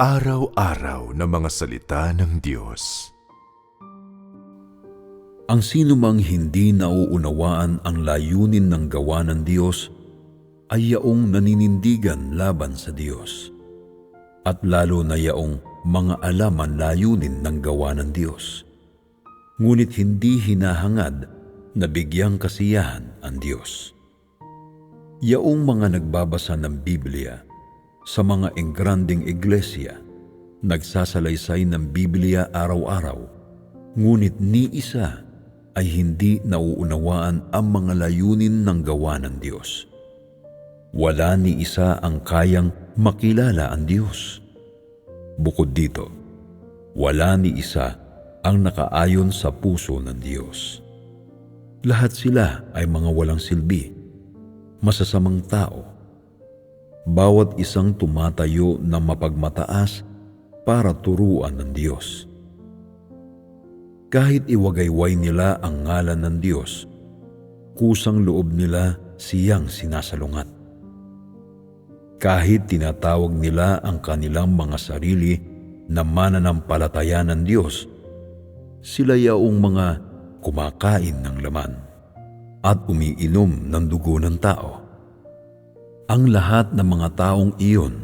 Pang-araw-araw na mga salita ng Diyos. Ang sino mang hindi nauunawaan ang layunin ng gawa ng Diyos ay yaong naninindigan laban sa Diyos. At lalo na yaong mga alaman layunin ng gawa ng Diyos. Ngunit hindi hinahangad na bigyang kasiyahan ang Diyos. Yaong mga nagbabasa ng Biblia sa mga engranding iglesia, nagsasalaysay ng Biblia araw-araw, ngunit ni isa ay hindi nauunawaan ang mga layunin ng gawa ng Diyos. Wala ni isa ang kayang makilala ang Diyos. Bukod dito, wala ni isa ang nakaayon sa puso ng Diyos. Lahat sila ay mga walang silbi, masasamang tao. Bawat isang tumatayo na mapagmataas para turuan ng Diyos. Kahit iwagayway nila ang ngalan ng Diyos, kusang loob nila siyang sinasalungat. Kahit tinatawag nila ang kanilang mga sarili na mananampalataya ng Diyos, sila yaong mga kumakain ng laman at umiinom ng dugo ng tao. Ang lahat ng mga taong iyon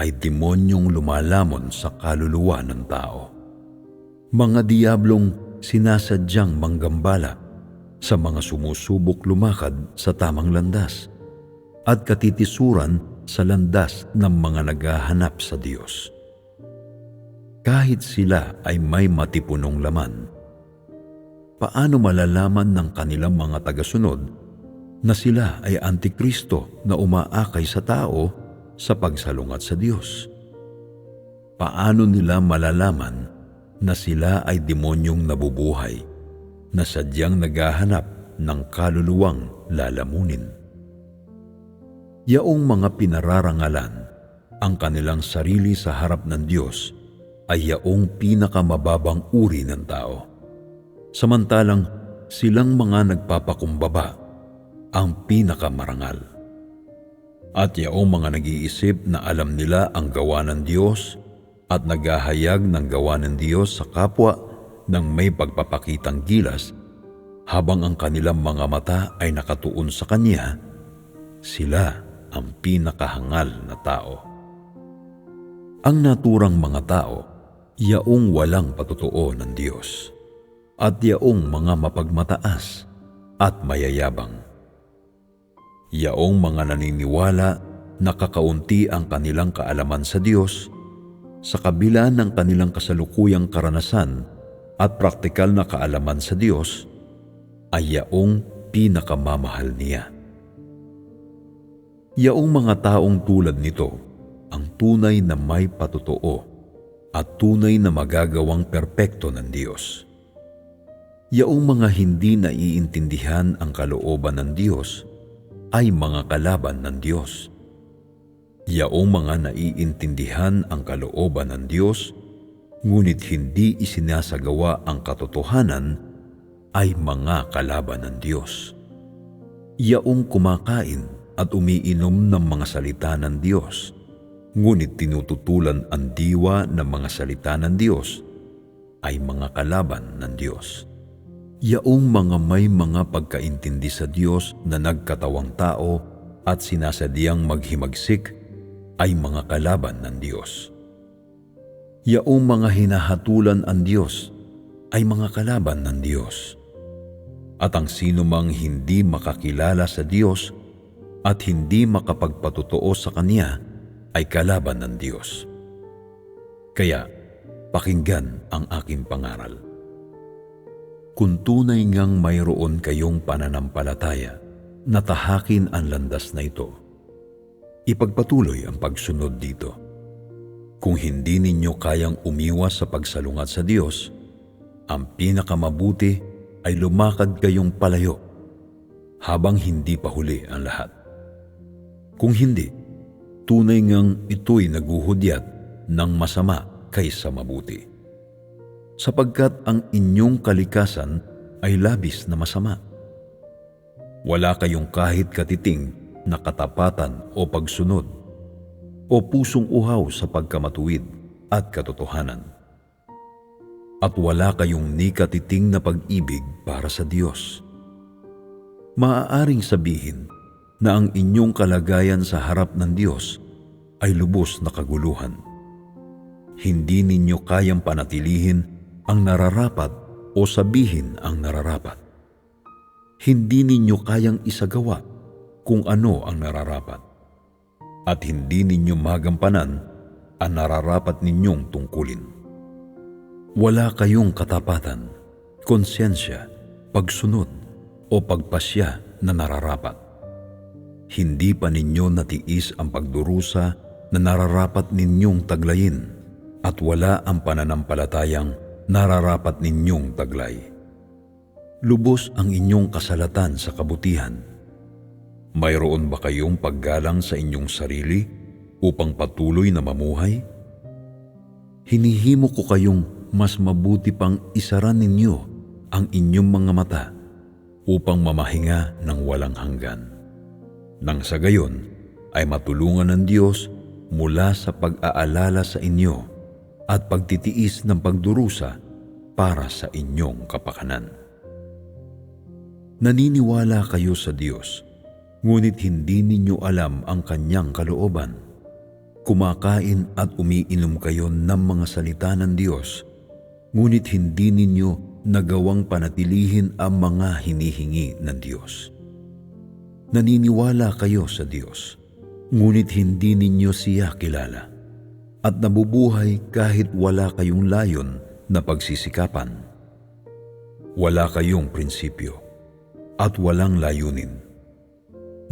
ay demonyong lumalamon sa kaluluwa ng tao. Mga diablong sinasadyang manggambala sa mga sumusubok lumakad sa tamang landas at katitisuran sa landas ng mga naghahanap sa Diyos. Kahit sila ay may matipunong laman, paano malalaman ng kanilang mga tagasunod na sila ay antikristo na umaakay sa tao sa pagsalungat sa Diyos? Paano nila malalaman na sila ay demonyong nabubuhay na sadyang naghahanap ng kaluluwang lalamunin? Yaong mga pinararangalan ang kanilang sarili sa harap ng Diyos ay yaong pinakamababang uri ng tao. Samantalang silang mga nagpapakumbaba ang pinakamarangal. At yaong mga nag-iisip na alam nila ang gawa ng Diyos at naghahayag ng gawa ng Diyos sa kapwa ng may pagpapakitang gilas habang ang kanilang mga mata ay nakatuon sa Kanya, sila ang pinakahangal na tao. Ang naturang mga tao, yaong walang patutuo ng Diyos, at yaong mga mapagmataas at mayayabang. Yaong mga naniniwala na kakaunti ang kanilang kaalaman sa Diyos, sa kabila ng kanilang kasalukuyang karanasan at praktikal na kaalaman sa Diyos, ay yaong pinakamamahal niya. Yaong mga taong tulad nito ang tunay na may patutuo at tunay na magagawang perpekto ng Diyos. Yaong mga hindi naiintindihan ang kalooban ng Diyos ay mga kalaban ng Diyos. Yaong mga naiintindihan ang kalooban ng Diyos, ngunit hindi isinasagawa ang katotohanan, ay mga kalaban ng Diyos. Yaong kumakain at umiinom ng mga salita ng Diyos, ngunit tinututulan ang diwa ng mga salita ng Diyos, ay mga kalaban ng Diyos. Yaong mga may mga pagkaintindi sa Diyos na nagkatawang tao at sinasadyang maghimagsik ay mga kalaban ng Diyos. Yaong mga hinahatulan ang Diyos ay mga kalaban ng Diyos. At ang sino mang hindi makakilala sa Diyos at hindi makapagpatutuo sa Kanya ay kalaban ng Diyos. Kaya, pakinggan ang aking pangaral. Kung tunay ngang mayroon kayong pananampalataya na tahakin ang landas na ito, ipagpatuloy ang pagsunod dito. Kung hindi ninyo kayang umiwas sa pagsalungat sa Diyos, ang pinakamabuti ay lumakad kayong palayo habang hindi pa huli ang lahat. Kung hindi, tunay ngang ito'y naguhudyat ng masama kaysa mabuti sapagkat ang inyong kalikasan ay labis na masama. Wala kayong kahit katiting na katapatan o pagsunod o pusong uhaw sa pagkamatuwid. at katotohanan. At wala kayong nikatiting na pag-ibig para sa Diyos. Maaaring sabihin na ang inyong kalagayan sa harap ng Diyos ay lubos na kaguluhan. Hindi ninyo kayang panatilihin ang nararapat o sabihin ang nararapat. Hindi ninyo kayang isagawa kung ano ang nararapat. At hindi ninyo magampanan ang nararapat ninyong tungkulin. Wala kayong katapatan, konsensya, pagsunod o pagpasya na nararapat. Hindi pa ninyo natiis ang pagdurusa na nararapat ninyong taglayin at wala ang pananampalatayang nararapat ninyong taglay. Lubos ang inyong kasalatan sa kabutihan. Mayroon ba kayong paggalang sa inyong sarili upang patuloy na mamuhay? Hinihimo ko kayong mas mabuti pang isaran ninyo ang inyong mga mata upang mamahinga ng walang hanggan. Nang sa gayon ay matulungan ng Diyos mula sa pag-aalala sa inyo at pagtitiis ng pagdurusa para sa inyong kapakanan. Naniniwala kayo sa Diyos, ngunit hindi ninyo alam ang kanyang kalooban. Kumakain at umiinom kayo ng mga salita ng Diyos, ngunit hindi ninyo nagawang panatilihin ang mga hinihingi ng Diyos. Naniniwala kayo sa Diyos, ngunit hindi ninyo siya kilala at nabubuhay kahit wala kayong layon na pagsisikapan. Wala kayong prinsipyo at walang layunin.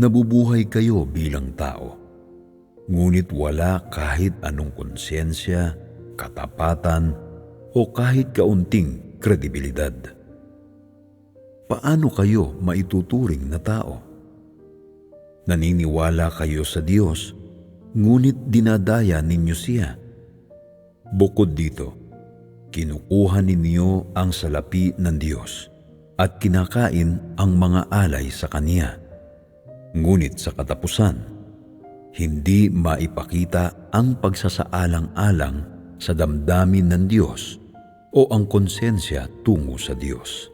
Nabubuhay kayo bilang tao, ngunit wala kahit anong konsensya, katapatan, o kahit kaunting kredibilidad. Paano kayo maituturing na tao? Naniniwala kayo sa Diyos, ngunit dinadaya ninyo siya. Bukod dito, kinukuha ninyo ang salapi ng Diyos at kinakain ang mga alay sa Kanya. Ngunit sa katapusan, hindi maipakita ang pagsasaalang-alang sa damdamin ng Diyos o ang konsensya tungo sa Diyos.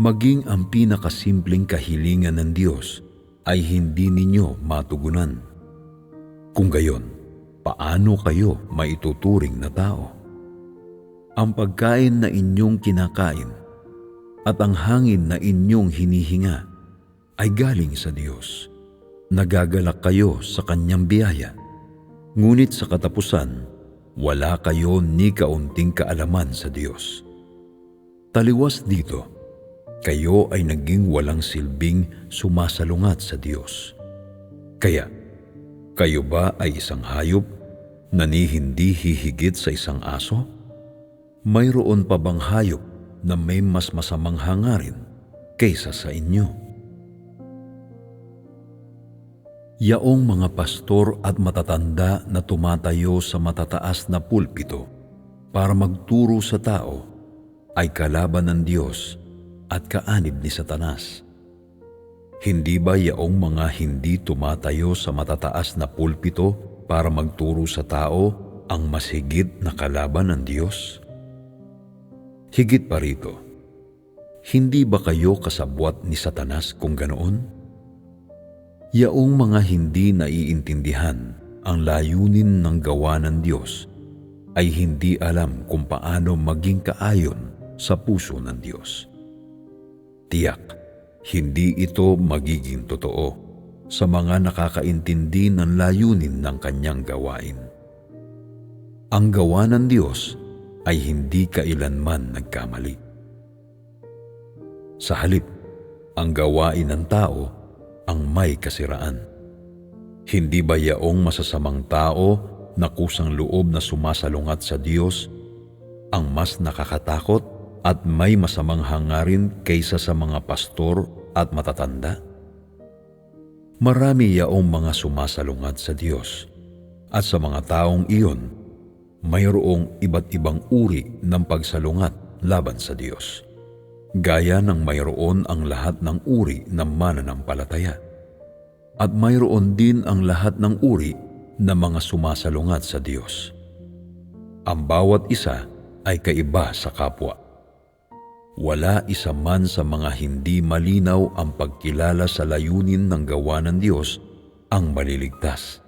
Maging ang pinakasimpleng kahilingan ng Diyos ay hindi ninyo matugunan. Kung gayon, paano kayo maituturing na tao? Ang pagkain na inyong kinakain at ang hangin na inyong hinihinga ay galing sa Diyos. Nagagalak kayo sa Kanyang biyaya, ngunit sa katapusan, wala kayo ni kaunting kaalaman sa Diyos. Taliwas dito, kayo ay naging walang silbing sumasalungat sa Diyos. Kaya, kayo ba ay isang hayop na ni hindi hihigit sa isang aso? Mayroon pa bang hayop na may mas masamang hangarin kaysa sa inyo? Yaong mga pastor at matatanda na tumatayo sa matataas na pulpito para magturo sa tao ay kalaban ng Diyos at kaanib ni Satanas. Hindi ba yaong mga hindi tumatayo sa matataas na pulpito para magturo sa tao ang mas na kalaban ng Diyos? Higit pa rito, hindi ba kayo kasabwat ni Satanas kung ganoon? Yaong mga hindi naiintindihan ang layunin ng gawa ng Diyos ay hindi alam kung paano maging kaayon sa puso ng Diyos. Tiyak, hindi ito magiging totoo sa mga nakakaintindi ng layunin ng kanyang gawain. Ang gawa ng Diyos ay hindi kailanman nagkamali. Sa halip, ang gawain ng tao ang may kasiraan. Hindi ba yaong masasamang tao na kusang loob na sumasalungat sa Diyos ang mas nakakatakot at may masamang hangarin kaysa sa mga pastor at matatanda? Marami yaong mga sumasalungat sa Diyos at sa mga taong iyon, mayroong iba't ibang uri ng pagsalungat laban sa Diyos gaya ng mayroon ang lahat ng uri ng mananampalataya. At mayroon din ang lahat ng uri ng mga sumasalungat sa Diyos. Ang bawat isa ay kaiba sa kapwa. Wala isa man sa mga hindi malinaw ang pagkilala sa layunin ng gawa ng Diyos ang maliligtas.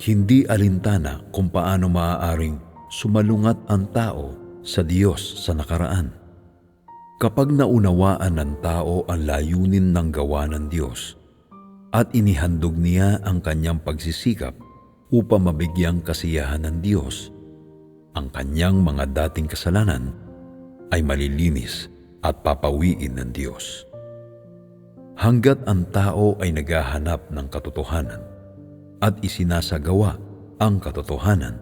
Hindi alintana kung paano maaaring sumalungat ang tao sa Diyos sa nakaraan. Kapag naunawaan ng tao ang layunin ng gawa ng Diyos at inihandog niya ang kanyang pagsisikap upang mabigyang kasiyahan ng Diyos, ang kanyang mga dating kasalanan ay malilinis at papawiin ng Diyos. Hanggat ang tao ay naghahanap ng katotohanan at isinasagawa ang katotohanan,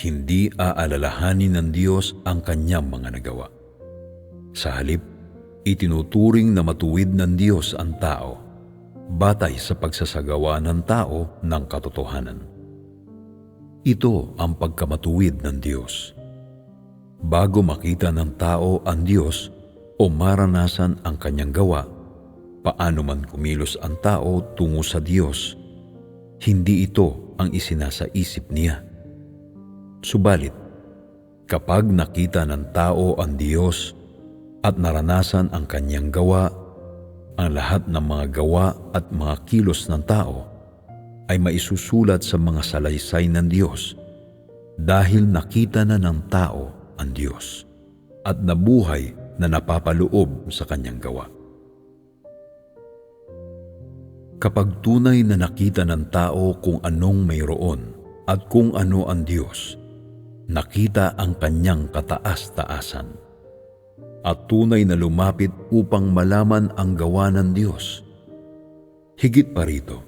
hindi aalalahanin ng Diyos ang kanyang mga nagawa. Sa halip, itinuturing na matuwid ng Diyos ang tao batay sa pagsasagawa ng tao ng katotohanan. Ito ang pagkamatuwid ng Diyos. Bago makita ng tao ang Diyos o maranasan ang kanyang gawa, paano man kumilos ang tao tungo sa Diyos, hindi ito ang isinasa isip niya. Subalit, kapag nakita ng tao ang Diyos at naranasan ang kanyang gawa, ang lahat ng mga gawa at mga kilos ng tao ay maisusulat sa mga salaysay ng Diyos dahil nakita na ng tao ang Diyos at nabuhay na napapaloob sa kanyang gawa. Kapag tunay na nakita ng tao kung anong mayroon at kung ano ang Diyos, nakita ang kanyang kataas-taasan at tunay na lumapit upang malaman ang gawa ng Diyos. Higit pa rito,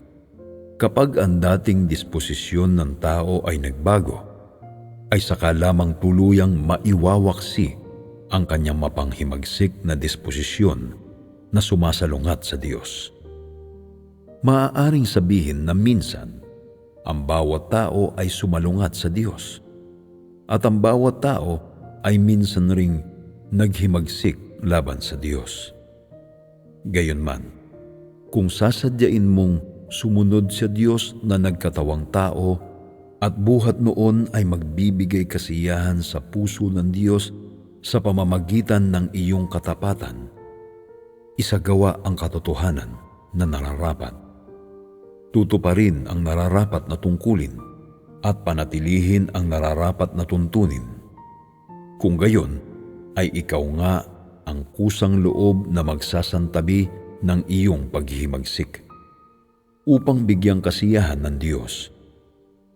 kapag ang dating disposisyon ng tao ay nagbago, ay saka lamang tuluyang maiwawaksi ang kanyang mapanghimagsik na disposisyon na sumasalungat sa Diyos. Maaaring sabihin na minsan, ang bawat tao ay sumalungat sa Diyos at ang bawat tao ay minsan ring naghimagsik laban sa Diyos. Gayunman, kung sasadyain mong sumunod sa Diyos na nagkatawang tao at buhat noon ay magbibigay kasiyahan sa puso ng Diyos sa pamamagitan ng iyong katapatan, isagawa ang katotohanan na nararapat. Tutuparin ang nararapat na tungkulin at panatilihin ang nararapat na tuntunin. Kung gayon, ay ikaw nga ang kusang loob na magsasantabi ng iyong paghihimagsik upang bigyang kasiyahan ng Diyos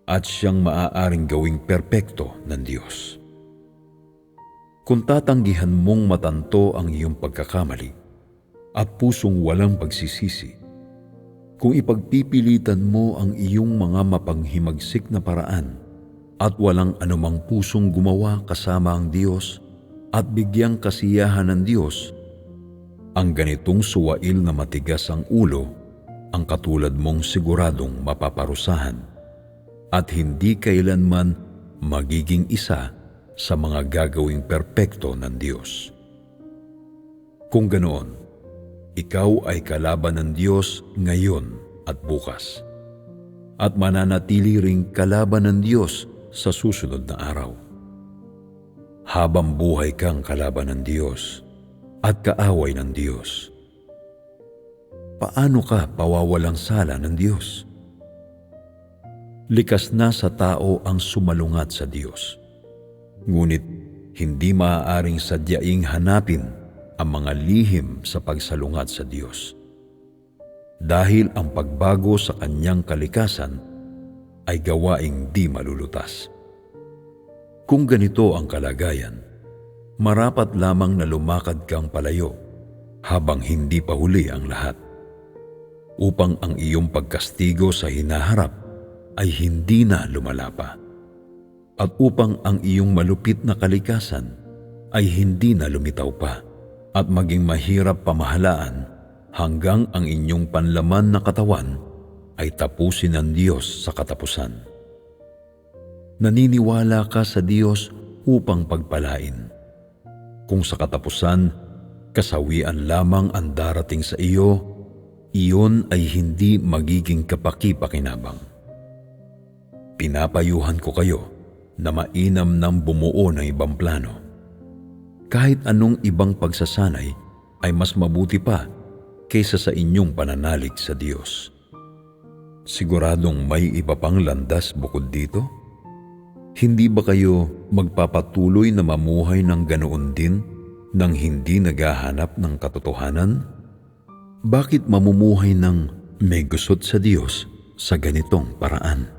at siyang maaaring gawing perpekto ng Diyos. Kung tatanggihan mong matanto ang iyong pagkakamali at pusong walang pagsisisi, kung ipagpipilitan mo ang iyong mga mapanghimagsik na paraan at walang anumang pusong gumawa kasama ang Diyos at bigyang kasiyahan ng Diyos, ang ganitong suwail na matigas ang ulo ang katulad mong siguradong mapaparusahan at hindi kailanman magiging isa sa mga gagawing perpekto ng Diyos. Kung ganoon, ikaw ay kalaban ng Diyos ngayon at bukas at mananatili ring kalaban ng Diyos sa susunod na araw. Habang buhay kang kalaban ng Diyos at kaaway ng Diyos, paano ka pawawalang sala ng Diyos? Likas na sa tao ang sumalungat sa Diyos. Ngunit hindi maaaring sadyaing hanapin ang mga lihim sa pagsalungat sa Diyos. Dahil ang pagbago sa kanyang kalikasan ay gawaing di malulutas. Kung ganito ang kalagayan, marapat lamang na lumakad kang palayo habang hindi pa huli ang lahat upang ang iyong pagkastigo sa hinaharap ay hindi na lumala pa at upang ang iyong malupit na kalikasan ay hindi na lumitaw pa at maging mahirap pamahalaan hanggang ang inyong panlaman na katawan ay tapusin ng Diyos sa katapusan. Naniniwala ka sa Diyos upang pagpalain. Kung sa katapusan, kasawian lamang ang darating sa iyo, iyon ay hindi magiging kapaki-pakinabang. Pinapayuhan ko kayo na mainam ng bumuo ng ibang plano. Kahit anong ibang pagsasanay ay mas mabuti pa kaysa sa inyong pananalig sa Diyos. Siguradong may iba pang landas bukod dito? Hindi ba kayo magpapatuloy na mamuhay ng ganoon din nang hindi naghahanap ng katotohanan? Bakit mamumuhay ng may gusot sa Diyos sa ganitong paraan?